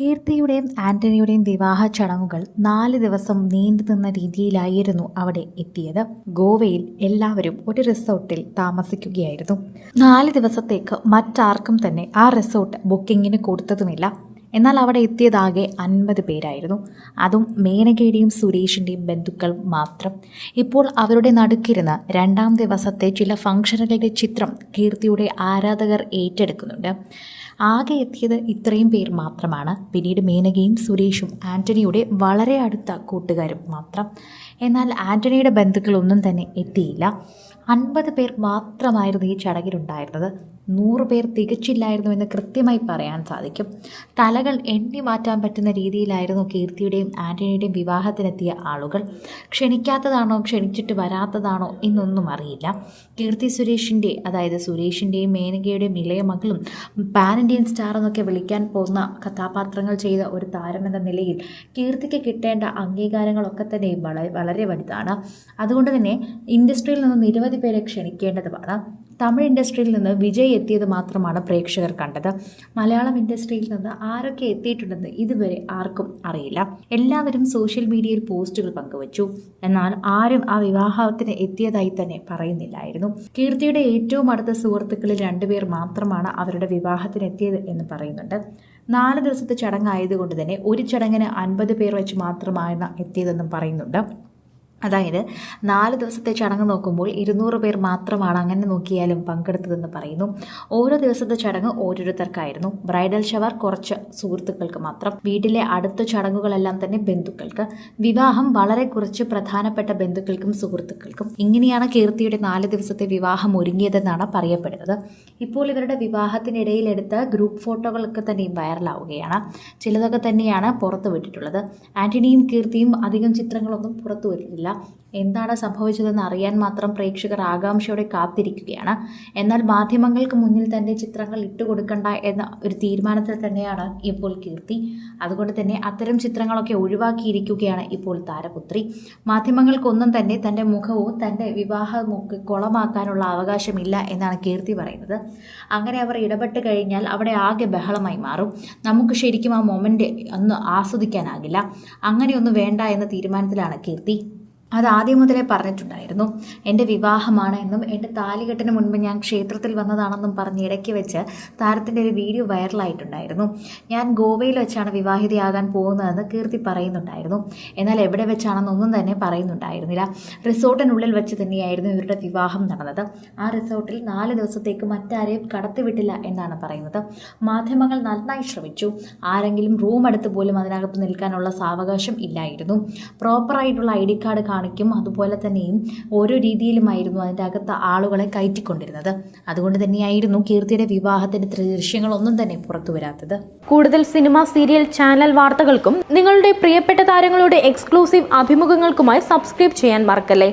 കീർത്തിയുടെയും ആന്റണിയുടെയും വിവാഹ ചടങ്ങുകൾ നാല് ദിവസം നീണ്ടു നിന്ന രീതിയിലായിരുന്നു അവിടെ എത്തിയത്. ഗോവയിൽ എല്ലാവരും ഒരു റിസോർട്ടിൽ താമസിക്കുകയായിരുന്നു. നാല് ദിവസത്തേക്ക് മറ്റാർക്കും തന്നെ ആ റിസോർട്ട് ബുക്കിങ്ങിന് കൊടുത്തതുമില്ല. എന്നാൽ അവിടെ എത്തിയതാകെ അൻപത് പേരായിരുന്നു. അതും മേനകയുടെയും സുരേഷിന്റെയും ബന്ധുക്കൾ മാത്രം. ഇപ്പോൾ അവരുടെ നടുക്കിരുന്ന് രണ്ടാം ദിവസത്തെ ചില ഫംഗ്ഷനുകളുടെ ചിത്രം കീർത്തിയുടെ ആരാധകർ ഏറ്റെടുക്കുന്നുണ്ട്. ആകെ എത്തിയത് ഇത്രയും പേർ മാത്രമാണ്. പിന്നീട് മേനകയും സുരേഷും ആന്റണിയുടെ വളരെ അടുത്ത കൂട്ടുകാരും മാത്രം. എന്നാൽ ആന്റണിയുടെ ബന്ധുക്കളൊന്നും തന്നെ എത്തിയില്ല. അൻപത് പേർ മാത്രമായിരുന്നു ഈ ചടങ്ങിലുണ്ടായിരുന്നത്. നൂറ് പേർ തികച്ചില്ലായിരുന്നു എന്ന് കൃത്യമായി പറയാൻ സാധിക്കും. തലകൾ എണ്ണി മാറ്റാൻ പറ്റുന്ന രീതിയിലായിരുന്നു കീർത്തിയുടെയും ആന്റണിയുടെയും വിവാഹത്തിനെത്തിയ ആളുകൾ. ക്ഷണിക്കാത്തതാണോ ക്ഷണിച്ചിട്ട് വരാത്തതാണോ എന്നൊന്നും അറിയില്ല. കീർത്തി സുരേഷിന്റെ അതായത് സുരേഷിന്റെയും മേനകയുടെയും ഇളയ മകളും പാൻ ഇന്ത്യൻ സ്റ്റാർ എന്നൊക്കെ വിളിക്കാൻ പോകുന്ന കഥാപാത്രങ്ങൾ ചെയ്ത ഒരു താരമെന്ന നിലയിൽ കീർത്തിക്ക് കിട്ടേണ്ട അംഗീകാരങ്ങളൊക്കെ തന്നെ വളരെ വളരെ വലുതാണ്. അതുകൊണ്ട് തന്നെ ഇൻഡസ്ട്രിയിൽ നിന്ന് നിരവധി പേരെ ക്ഷണിക്കേണ്ടതുമാണ് തമിഴ് ഇൻഡസ്ട്രിയിൽ നിന്ന് വിജയ് എത്തിയത് മാത്രമാണ് പ്രേക്ഷകർ കണ്ടത്. മലയാളം ഇൻഡസ്ട്രിയിൽ നിന്ന് ആരൊക്കെ എത്തിയിട്ടുണ്ടെന്ന് ഇതുവരെ ആർക്കും അറിയില്ല. എല്ലാവരും സോഷ്യൽ മീഡിയയിൽ പോസ്റ്റുകൾ പങ്കുവച്ചു. എന്നാൽ ആരും ആ വിവാഹത്തിന് എത്തിയതായി തന്നെ പറയുന്നില്ലായിരുന്നു. കീർത്തിയുടെ ഏറ്റവും അടുത്ത സുഹൃത്തുക്കളിൽ രണ്ടുപേർ മാത്രമാണ് അവരുടെ വിവാഹത്തിന് എത്തിയത് എന്ന് പറയുന്നുണ്ട്. നാല് ദിവസത്തെ ചടങ്ങായതുകൊണ്ട് തന്നെ ഒരു ചടങ്ങിന് അൻപത് പേർ വെച്ച് മാത്രമാണ് എത്തിയതെന്നും പറയുന്നുണ്ട്. അതായത് നാല് ദിവസത്തെ ചടങ്ങ് നോക്കുമ്പോൾ ഇരുന്നൂറ് പേർ മാത്രമാണ് അങ്ങനെ നോക്കിയാലും പങ്കെടുത്തതെന്ന് പറയുന്നു. ഓരോ ദിവസത്തെ ചടങ്ങ് ഓരോരുത്തർക്കായിരുന്നു. ബ്രൈഡൽ ഷവർ കുറച്ച് സുഹൃത്തുക്കൾക്ക് മാത്രം. വീട്ടിലെ അടുത്ത ചടങ്ങുകളെല്ലാം തന്നെ ബന്ധുക്കൾക്ക്. വിവാഹം വളരെ കുറച്ച് പ്രധാനപ്പെട്ട ബന്ധുക്കൾക്കും സുഹൃത്തുക്കൾക്കും. ഇങ്ങനെയാണ് കീർത്തിയുടെ നാല് ദിവസത്തെ വിവാഹം ഒരുങ്ങിയതെന്നാണ് പറയപ്പെടുന്നത്. ഇപ്പോൾ ഇവരുടെ വിവാഹത്തിനിടയിൽ എടുത്ത ഗ്രൂപ്പ് ഫോട്ടോകളൊക്കെ തന്നെയും വൈറലാവുകയാണ്. ചിലതൊക്കെ തന്നെയാണ് പുറത്തു വിട്ടിട്ടുള്ളത് കീർത്തിയും അധികം ചിത്രങ്ങളൊന്നും പുറത്തു വിട്ടിട്ടില്ല എന്താണ് സംഭവിച്ചതെന്ന് അറിയാൻ മാത്രം പ്രേക്ഷകർ ആകാംക്ഷയോടെ കാത്തിരിക്കുകയാണ്. എന്നാൽ മാധ്യമങ്ങൾക്ക് മുന്നിൽ തന്റെ ചിത്രങ്ങൾ ഇട്ടുകൊടുക്കണ്ട എന്ന ഒരു തീരുമാനത്തിൽ തന്നെയാണ് ഇപ്പോൾ കീർത്തി. അതുകൊണ്ട് തന്നെ അത്തരം ചിത്രങ്ങളൊക്കെ ഒഴിവാക്കിയിരിക്കുകയാണ് ഇപ്പോൾ താരപുത്രി. മാധ്യമങ്ങൾക്കൊന്നും തന്നെ തന്റെ മുഖവും തന്റെ വിവാഹമൊക്കെ കുളമാക്കാനുള്ള അവകാശമില്ല എന്നാണ് കീർത്തി പറയുന്നത്. അങ്ങനെ അവർ ഇടപെട്ട് കഴിഞ്ഞാൽ അവിടെ ആകെ ബഹളമായി മാറും. നമുക്ക് ശരിക്കും ആ മൊമെന്റ് ഒന്ന് ആസ്വദിക്കാനാകില്ല. അങ്ങനെയൊന്നും വേണ്ട എന്ന തീരുമാനത്തിലാണ് കീർത്തി. അത് ആദ്യം മുതലേ പറഞ്ഞിട്ടുണ്ടായിരുന്നു. എന്റെ വിവാഹമാണ് എന്നും എന്റെ താലികെട്ടിന് മുൻപ് ഞാൻ ക്ഷേത്രത്തിൽ വന്നതാണെന്നും പറഞ്ഞ് ഇടയ്ക്ക് വെച്ച് താരത്തിന്റെ ഒരു വീഡിയോ വൈറലായിട്ടുണ്ടായിരുന്നു. ഞാൻ ഗോവയിൽ വെച്ചാണ് വിവാഹിതയാകാൻ പോകുന്നതെന്ന് കീർത്തി പറയുന്നുണ്ടായിരുന്നു. എന്നാൽ എവിടെ വെച്ചാണെന്നൊന്നും തന്നെ പറയുന്നുണ്ടായിരുന്നില്ല. റിസോർട്ടിനുള്ളിൽ വെച്ച് തന്നെയായിരുന്നു ഇവരുടെ വിവാഹം നടന്നത്. ആ റിസോർട്ടിൽ നാല് ദിവസത്തേക്ക് മറ്റാരെയും കടത്തിവിട്ടില്ല എന്നാണ് പറയുന്നത്. മാധ്യമങ്ങൾ നന്നായി ശ്രമിച്ചു. ആരെങ്കിലും റൂം എടുത്ത് പോലും അതിനകത്ത് നിൽക്കാനുള്ള സാവകാശം ഇല്ലായിരുന്നു. പ്രോപ്പറായിട്ടുള്ള ഐ ഡി കാർഡ് കാണിക്കും അതുപോലെ തന്നെയും ഓരോ രീതിയിലുമായിരുന്നു അതിന്റെ അകത്ത് ആളുകളെ കയറ്റിക്കൊണ്ടിരുന്നത്. അതുകൊണ്ട് തന്നെയായിരുന്നു കീർത്തിയുടെ വിവാഹത്തിന്റെ ദൃശ്യങ്ങളൊന്നും തന്നെ പുറത്തു വരാത്തത്. കൂടുതൽ സിനിമ സീരിയൽ ചാനൽ വാർത്തകൾക്കും നിങ്ങളുടെ പ്രിയപ്പെട്ട താരങ്ങളുടെ എക്സ്ക്ലൂസീവ് അഭിമുഖങ്ങൾക്കുമായി സബ്സ്ക്രൈബ് ചെയ്യാൻ മറക്കല്ലേ?